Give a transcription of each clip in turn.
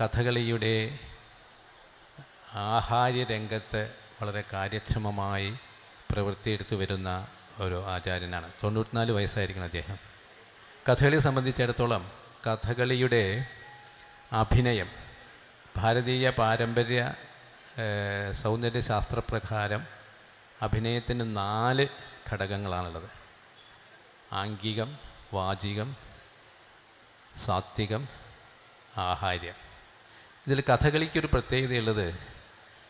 കഥകളിയുടെ ആഹാര്യ രംഗത്ത് വളരെ കാര്യക്ഷമമായി പ്രവൃത്തിയെടുത്തു വരുന്ന ഒരു ആചാര്യനാണ്. തൊണ്ണൂറ്റിനാല് വയസ്സായിരിക്കണം അദ്ദേഹം. കഥകളി സംബന്ധിച്ചിടത്തോളം കഥകളിയുടെ അഭിനയം ഭാരതീയ പാരമ്പര്യ സൗന്ദര്യശാസ്ത്രപ്രകാരം അഭിനയത്തിന് നാല് ഘടകങ്ങളാണുള്ളത്. ആംഗികം വാചികം സാത്വികം ആഹാര്യം. ഇതിൽ കഥകളിക്കൊരു പ്രത്യേകതയുള്ളത്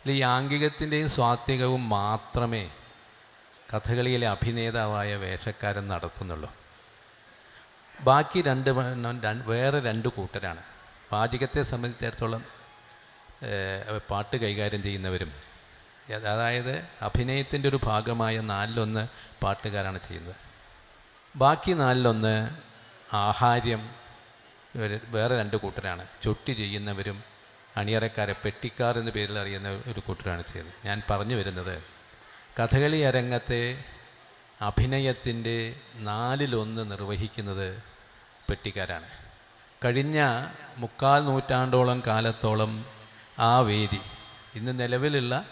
ഇതിൽ യാങ്കികത്തിന്റെയും സ്വാത്വികവും മാത്രമേ കഥകളിയിലെ അഭിനേതാവായ വേഷക്കാരൻ നടത്തുന്നുള്ളൂ. ബാക്കി രണ്ട് വേറെ രണ്ട് കൂട്ടരാണ്. വാചികത്തെ സംബന്ധിച്ചിടത്തോളം പാട്ട് കൈകാര്യം ചെയ്യുന്നവരും അതായത് അഭിനയത്തിന്റെ ഒരു ഭാഗമായ നാലിലൊന്ന് പാട്ടുകാരാണ് ചെയ്യുന്നത്. ബാക്കി നാലിലൊന്ന് ആഹാര്യം വേറെ രണ്ട് കൂട്ടരാണ്. ചൊട്ടി ചെയ്യുന്നവരും അണിയറക്കാരെ പെട്ടിക്കാർ എന്ന പേരിൽ അറിയുന്ന ഒരു കൂട്ടരാണ് ചെയ്യുന്നത്. ഞാൻ പറഞ്ഞു വരുന്നത് കഥകളി അരങ്ങത്തെ അഭിനയത്തിന്റെ നാലിലൊന്ന് നിർവഹിക്കുന്നത് പെട്ടിക്കാരാണ്. കഴിഞ്ഞ മുക്കാൽ നൂറ്റാണ്ടോളം കാലത്തോളം ആ വേദി ഇന്ന് നിലവിലുള്ള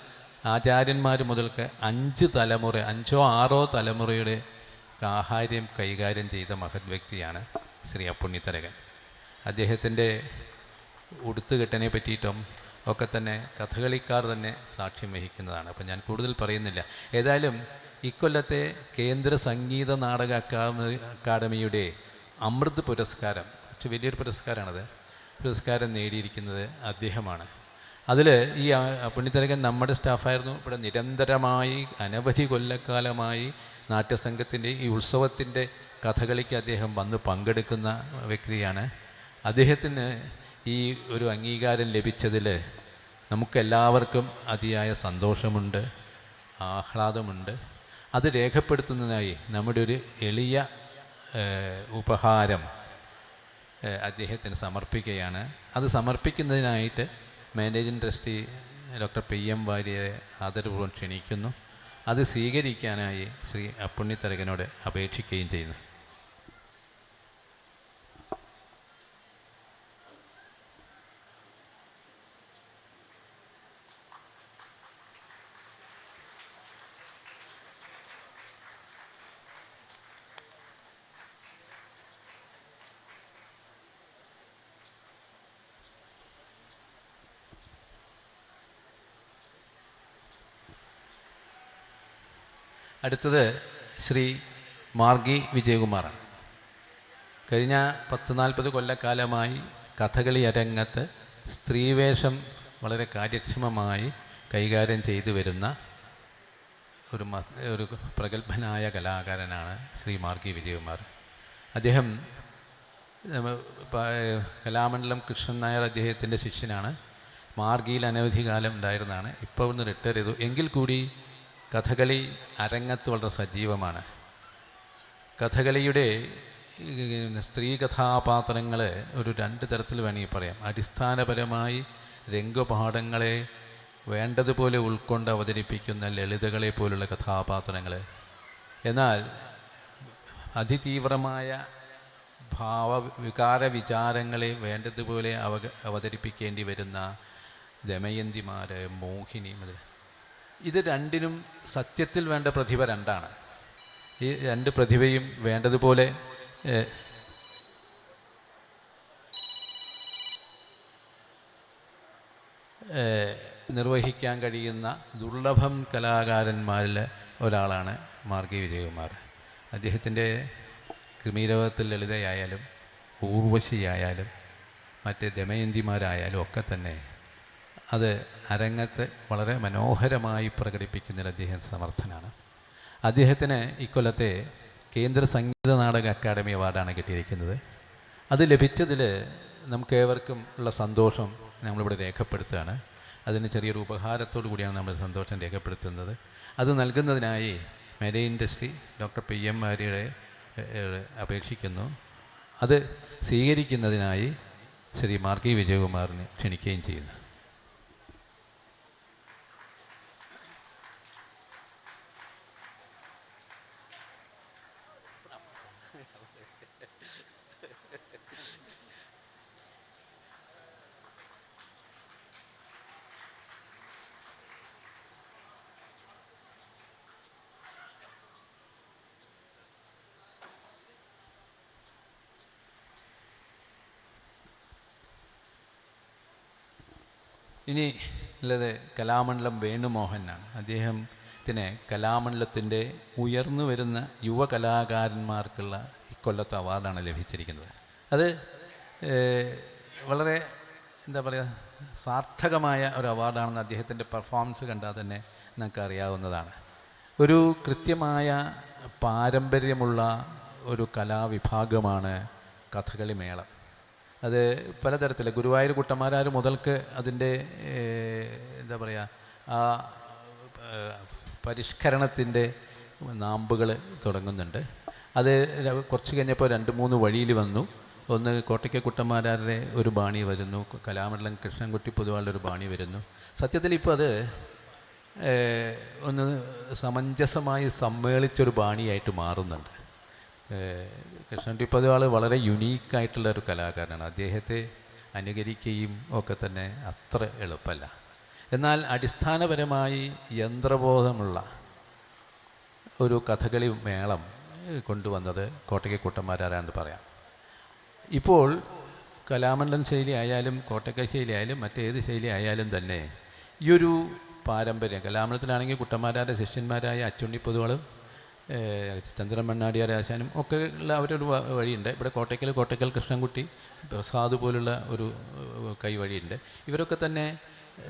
ആചാര്യന്മാർ മുതൽക്ക് അഞ്ച് തലമുറ അഞ്ചോ ആറോ തലമുറയുടെ ആഹാര്യം കൈകാര്യം ചെയ്ത മഹത് വ്യക്തിയാണ് ശ്രീ അപ്പുണ്ണിത്തരകൻ. അദ്ദേഹത്തിന്റെ ഉടുത്തുകെട്ടനെ പറ്റിയിട്ടും ഒക്കെ തന്നെ കഥകളിക്കാർ തന്നെ സാക്ഷ്യം വഹിക്കുന്നതാണ്. അപ്പം ഞാൻ കൂടുതൽ പറയുന്നില്ല. ഏതായാലും ഇക്കൊല്ലത്തെ കേന്ദ്ര സംഗീത നാടക അക്കാദമി അക്കാദമിയുടെ അമൃത് പുരസ്കാരം കുറച്ച് വലിയൊരു പുരസ്കാരമാണത് പുരസ്കാരം നേടിയിരിക്കുന്നത് അദ്ദേഹമാണ്. അതിൽ ഈ പുണ്യത്തിലകൻ നമ്മുടെ സ്റ്റാഫായിരുന്നു. ഇവിടെ നിരന്തരമായി അനവധി കൊല്ലക്കാലമായി നാട്യസംഘത്തിന്റെ ഈ ഉത്സവത്തിന്റെ കഥകളിക്ക് അദ്ദേഹം വന്ന് പങ്കെടുക്കുന്ന വ്യക്തിയാണ്. അദ്ദേഹത്തിന് ഈ ഒരു അംഗീകാരം ലഭിച്ചതിൽ നമുക്കെല്ലാവർക്കും അതിയായ സന്തോഷമുണ്ട് ആഹ്ലാദമുണ്ട്. അത് രേഖപ്പെടുത്തുന്നതിനായി നമ്മുടെ ഒരു എളിയ ഉപഹാരം അദ്ദേഹത്തിന് സമർപ്പിക്കുകയാണ്. അത് സമർപ്പിക്കുന്നതിനായിട്ട് managing trustee doctor P M വാര്യരെ ആദരപൂർവം ക്ഷണിക്കുന്നു. അത് സ്വീകരിക്കാനായി ശ്രീ അപ്പുണ്ണിത്തരകനോട് അപേക്ഷിക്കുകയും ചെയ്യുന്നു. അടുത്തത് ശ്രീ മാർഗി വിജയകുമാറാണ്. കഴിഞ്ഞ പത്ത് നാൽപ്പത് കൊല്ലക്കാലമായി കഥകളി അരങ്ങത്ത് സ്ത്രീവേഷം വളരെ കാര്യക്ഷമമായി കൈകാര്യം ചെയ്തു വരുന്ന ഒരു ഒരു പ്രഗത്ഭനായ കലാകാരനാണ് ശ്രീ മാർഗി വിജയകുമാർ. അദ്ദേഹം കലാമണ്ഡലം കൃഷ്ണൻ നായർ അദ്ദേഹത്തിന്റെ ശിഷ്യനാണ്. മാർഗിയിൽ അനവധി കാലം ഉണ്ടായിരുന്നതാണ് ഇപ്പോൾ ഒന്ന് റിട്ടയർ ചെയ്തു. എങ്കിൽ കൂടി കഥകളി അരങ്ങത്ത് വളരെ സജീവമാണ്. കഥകളിയുടെ സ്ത്രീ കഥാപാത്രങ്ങൾ ഒരു രണ്ട് തരത്തിൽ വേണമെങ്കിൽ പറയാം. അടിസ്ഥാനപരമായി രംഗപാഠങ്ങളെ വേണ്ടതുപോലെ ഉൾക്കൊണ്ട് അവതരിപ്പിക്കുന്ന ലളിതകളെ പോലുള്ള കഥാപാത്രങ്ങൾ എന്നാൽ അതിതീവ്രമായ ഭാവ വികാര വിചാരങ്ങളെ വേണ്ടതുപോലെ അവ അവതരിപ്പിക്കേണ്ടി വരുന്ന ദമയന്തിമാർ മോഹിനി മുതൽ ഇത് രണ്ടിനും സത്യത്തിൽ വേണ്ട പ്രതിഭ രണ്ടാണ്. ഈ രണ്ട് പ്രതിഭയും വേണ്ടതുപോലെ നിർവഹിക്കാൻ കഴിയുന്ന ദുർലഭം കലാകാരന്മാരിൽ ഒരാളാണ് മാർഗി വിജയകുമാർ. അദ്ദേഹത്തിന്റെ ക്രിമീരവത്തിൽ ലളിതയായാലും ഊർവശിയായാലും മറ്റ് ദമയന്തിമാരായാലും ഒക്കെ തന്നെ അത് അരങ്ങത്ത് വളരെ മനോഹരമായി പ്രകടിപ്പിക്കുന്നതിൽ അദ്ദേഹം സമർത്ഥനാണ്. അദ്ദേഹത്തിന് ഇക്കൊല്ലത്തെ കേന്ദ്ര സംഗീത നാടക അക്കാദമി അവാർഡാണ് കിട്ടിയിരിക്കുന്നത്. അത് ലഭിച്ചതിൽ നമുക്കേവർക്കും ഉള്ള സന്തോഷം നമ്മളിവിടെ രേഖപ്പെടുത്തുകയാണ്. അതിന് ചെറിയൊരു ഉപഹാരത്തോടു കൂടിയാണ് നമ്മൾ സന്തോഷം രേഖപ്പെടുത്തുന്നത്. അത് നൽകുന്നതിനായി മെരി ഇൻഡസ്ട്രി ഡോക്ടർ പി എം മാരിയുടെ അപേക്ഷിക്കുന്നു. അത് സ്വീകരിക്കുന്നതിനായി ശ്രീ മാർഗി വിജയകുമാറിനെ ക്ഷണിക്കുകയും ചെയ്യുന്നു. ഇനി ഉള്ളത് കലാമണ്ഡലം വേണുമോഹനാണ്. അദ്ദേഹത്തിന് കലാമണ്ഡലത്തിന്റെ ഉയർന്നു വരുന്ന യുവ കലാകാരന്മാർക്കുള്ള ഇക്കൊല്ലത്തെ അവാർഡാണ് ലഭിച്ചിരിക്കുന്നത്. അത് വളരെ എന്താ പറയുക സാർത്ഥകമായ ഒരു അവാർഡാണെന്ന് അദ്ദേഹത്തിന്റെ പെർഫോമൻസ് കണ്ടാൽ തന്നെ നമുക്ക് അറിയാവുന്നതാണ്. ഒരു കൃത്യമായ പാരമ്പര്യമുള്ള ഒരു കലാവിഭാഗമാണ് കഥകളി മേളം. അത് പലതരത്തിൽ ഗുരുവായൂർ കുട്ടന്മാരാർ മുതൽക്ക് അതിന്റെ എന്താ പറയുക ആ പരിഷ്കരണത്തിന്റെ നാമ്പുകൾ തുടങ്ങുന്നുണ്ട്. അത് കുറച്ച് കഴിഞ്ഞപ്പോൾ രണ്ട് മൂന്ന് വഴിയിൽ വന്നു. ഒന്ന് കോട്ടയ്ക്ക കുട്ടന്മാരാരുടെ ഒരു ബാണി വരുന്നു. കലാമണ്ഡലം കൃഷ്ണൻകുട്ടി പൊതുവാളുടെ ഒരു ബാണി വരുന്നു. സത്യത്തിൽ ഇപ്പോൾ അത് ഒന്ന് സമഞ്ജസമായി സമ്മേളിച്ചൊരു ബാണിയായിട്ട് മാറുന്നുണ്ട്. ഏഹ്, ടിപ്പതിവാൾ പൊതുവാൾ വളരെ യുണീക്കായിട്ടുള്ള ഒരു കലാകാരനാണ്. അദ്ദേഹത്തെ അനുകരിക്കുകയും ഒക്കെ തന്നെ അത്ര എളുപ്പമല്ല. എന്നാൽ അടിസ്ഥാനപരമായി യന്ത്രബോധമുള്ള ഒരു കഥകളി മേളം കൊണ്ടുവന്നത് കോട്ടയ്ക്ക് കൂട്ടന്മാരാരാണെന്ന് പറയാം. ഇപ്പോൾ കലാമണ്ഡലം ശൈലി ആയാലും കോട്ടയ്ക്ക ശൈലി ആയാലും മറ്റേത് ശൈലി ആയാലും തന്നെ ഈ ഒരു പാരമ്പര്യം കലാമണ്ഡലത്തിലാണെങ്കിൽ കുട്ടന്മാരാരുടെ ശിഷ്യന്മാരായ അച്ചുണ്ണി പൊതുവളും ചന്ദ്രൻ മണ്ണാടിയാർ ആശാനും ഒക്കെ ഉള്ള അവരൊരു വഴിയുണ്ട്. ഇവിടെ കോട്ടയ്ക്കൽ കോട്ടയ്ക്കൽ കൃഷ്ണൻകുട്ടി പ്രസാദ് പോലുള്ള ഒരു കൈവഴിയുണ്ട് ഇവരൊക്കെ തന്നെ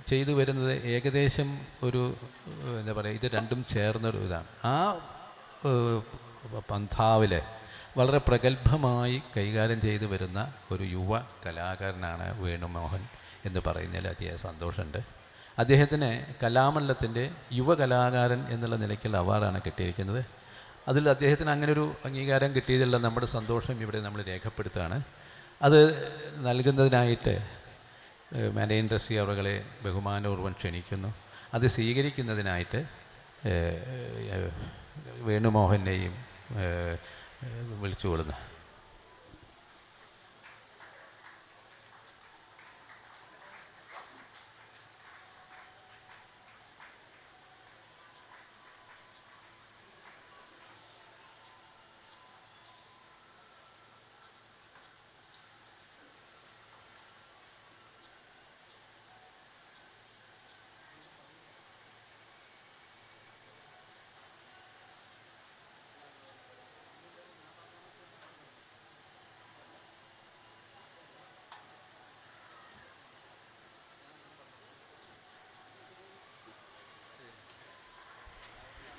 ചെയ്തു വരുന്നത് ഏകദേശം ഒരു എന്താ പറയുക ഇത് രണ്ടും ചേർന്നൊരു ഇതാണ്. ആ പന്ഥാവിലെ വളരെ പ്രഗത്ഭമായി കൈകാര്യം ചെയ്തു വരുന്ന ഒരു യുവ കലാകാരനാണ് വേണുമോഹൻ എന്ന് പറയുന്നതിൽ അതിയായ സന്തോഷമുണ്ട്. അദ്ദേഹത്തിന് കലാമണ്ഡലത്തിന്റെ യുവ കലാകാരൻ എന്നുള്ള നിലയ്ക്കുള്ള അവാർഡാണ് കിട്ടിയിരിക്കുന്നത്. അതിൽ അദ്ദേഹത്തിന് അങ്ങനെ ഒരു അംഗീകാരം കിട്ടിയതിലുള്ള നമ്മുടെ സന്തോഷം ഇവിടെ നമ്മൾ രേഖപ്പെടുത്തുകയാണ്. അത് നൽകുന്നതിനായിട്ട് മാനേ ഇൻഡസ്ട്രി അവകളെ ബഹുമാനപൂർവം ക്ഷണിക്കുന്നു. അത് സ്വീകരിക്കുന്നതിനായിട്ട് വേണുമോഹനെയും വിളിച്ചു കൊള്ളുന്നു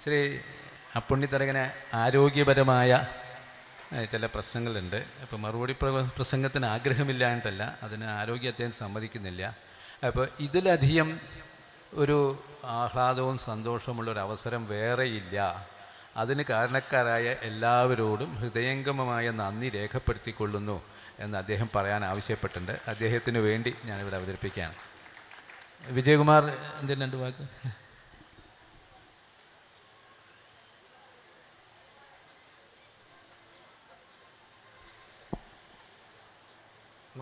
ശ്രീ അപ്പുണ്ണിത്തരകന് ആരോഗ്യപരമായ ചില പ്രശ്നങ്ങളുണ്ട്. അപ്പോൾ മറുപടി പ്ര- പ്രസംഗത്തിന് ആഗ്രഹമില്ലായിട്ടല്ല അതിന് ആരോഗ്യം അദ്ദേഹം സമ്മതിക്കുന്നില്ല. അപ്പോൾ ഇതിലധികം ഒരു ആഹ്ലാദവും സന്തോഷമുള്ള ഒരു അവസരം വേറെയില്ല. അതിന് കാരണക്കാരായ എല്ലാവരോടും ഹൃദയംഗമമായ നന്ദി രേഖപ്പെടുത്തിക്കൊള്ളുന്നു എന്ന് അദ്ദേഹം പറയാൻ ആവശ്യപ്പെട്ടിട്ടുണ്ട്. അദ്ദേഹത്തിന് വേണ്ടി ഞാനിവിടെ അവതരിപ്പിക്കുകയാണ്. വിജയകുമാർ എന്തെങ്കിലും രണ്ട് വാക്ക്?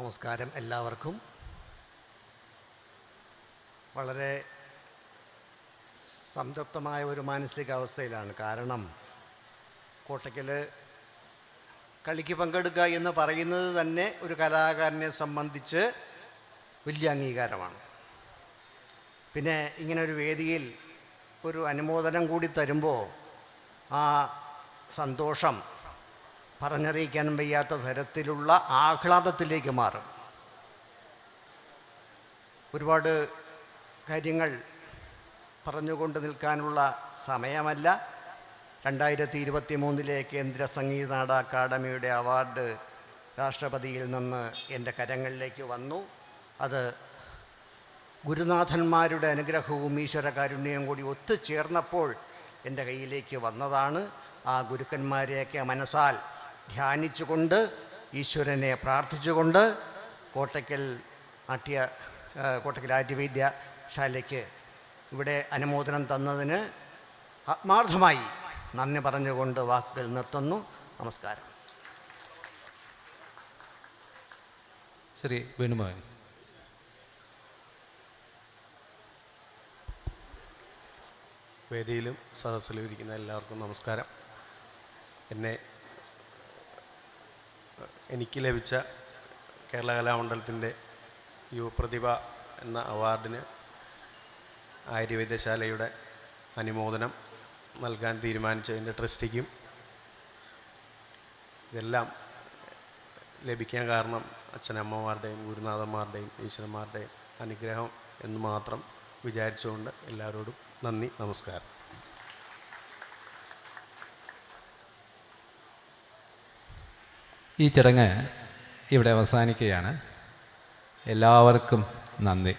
നമസ്കാരം എല്ലാവർക്കും. വളരെ സംതൃപ്തമായ ഒരു മാനസികാവസ്ഥയിലാണ്. കാരണം കോട്ടയ്ക്കൽ കളിക്ക് പങ്കെടുക്കുക എന്ന് പറയുന്നത് തന്നെ ഒരു കലാകാരനെ സംബന്ധിച്ച് വലിയ അംഗീകാരമാണ്. പിന്നെ ഇങ്ങനെ ഒരു വേദിയിൽ ഒരു അനുമോദനം കൂടി തരുമ്പോൾ ആ സന്തോഷം പറഞ്ഞറിയിക്കാൻ വയ്യാത്ത തരത്തിലുള്ള ആഹ്ലാദത്തിലേക്ക് മാറും. ഒരുപാട് കാര്യങ്ങൾ പറഞ്ഞുകൊണ്ട് നിൽക്കാനുള്ള സമയമല്ല. രണ്ടായിരത്തി ഇരുപത്തി മൂന്നിലെ കേന്ദ്ര സംഗീത നാട അക്കാദമിയുടെ അവാർഡ് രാഷ്ട്രപതിയിൽ നിന്ന് എന്റെ കരങ്ങളിലേക്ക് വന്നു. അത് ഗുരുനാഥന്മാരുടെ അനുഗ്രഹവും ഈശ്വര കാരുണ്യവും കൂടി ഒത്തുചേർന്നപ്പോൾ എന്റെ കയ്യിലേക്ക് വന്നതാണ്. ആ ഗുരുക്കന്മാരെയൊക്കെ മനസ്സാൽ ധ്യാനിച്ചുകൊണ്ട് ഈശ്വരനെ പ്രാർത്ഥിച്ചുകൊണ്ട് കോട്ടയ്ക്കൽ നാട്യ കോട്ടയ്ക്കൽ ആര്യവൈദ്യശാലയ്ക്ക് ഇവിടെ അനുമോദനം തന്നതിന് ആത്മാർത്ഥമായി നന്ദി പറഞ്ഞുകൊണ്ട് വാക്കുകൾ നിർത്തുന്നു. നമസ്കാരം. ശരി വേണുമായി വേദിയിലും സദസ്സിലും ഇരിക്കുന്ന എല്ലാവർക്കും നമസ്കാരം. എന്നെ എനിക്ക് ലഭിച്ച കേരള കലാമണ്ഡലത്തിന്റെ യുവപ്രതിഭ എന്ന അവാർഡിന് ആര്യവൈദ്യശാലയുടെ അനുമോദനം നൽകാൻ തീരുമാനിച്ചതിന്റെ ട്രസ്റ്റിക്കും ഇതെല്ലാം ലഭിക്കാൻ കാരണം അച്ഛനമ്മമാരുടെയും ഗുരുനാഥന്മാരുടെയും ഈശ്വരന്മാരുടെയും അനുഗ്രഹം എന്ന് മാത്രം വിചാരിച്ചുകൊണ്ട് എല്ലാവരോടും നന്ദി നമസ്കാരം. ഈ ചടങ്ങ് ഇവിടെ അവസാനിക്കുകയാണ്. എല്ലാവർക്കും നന്ദി.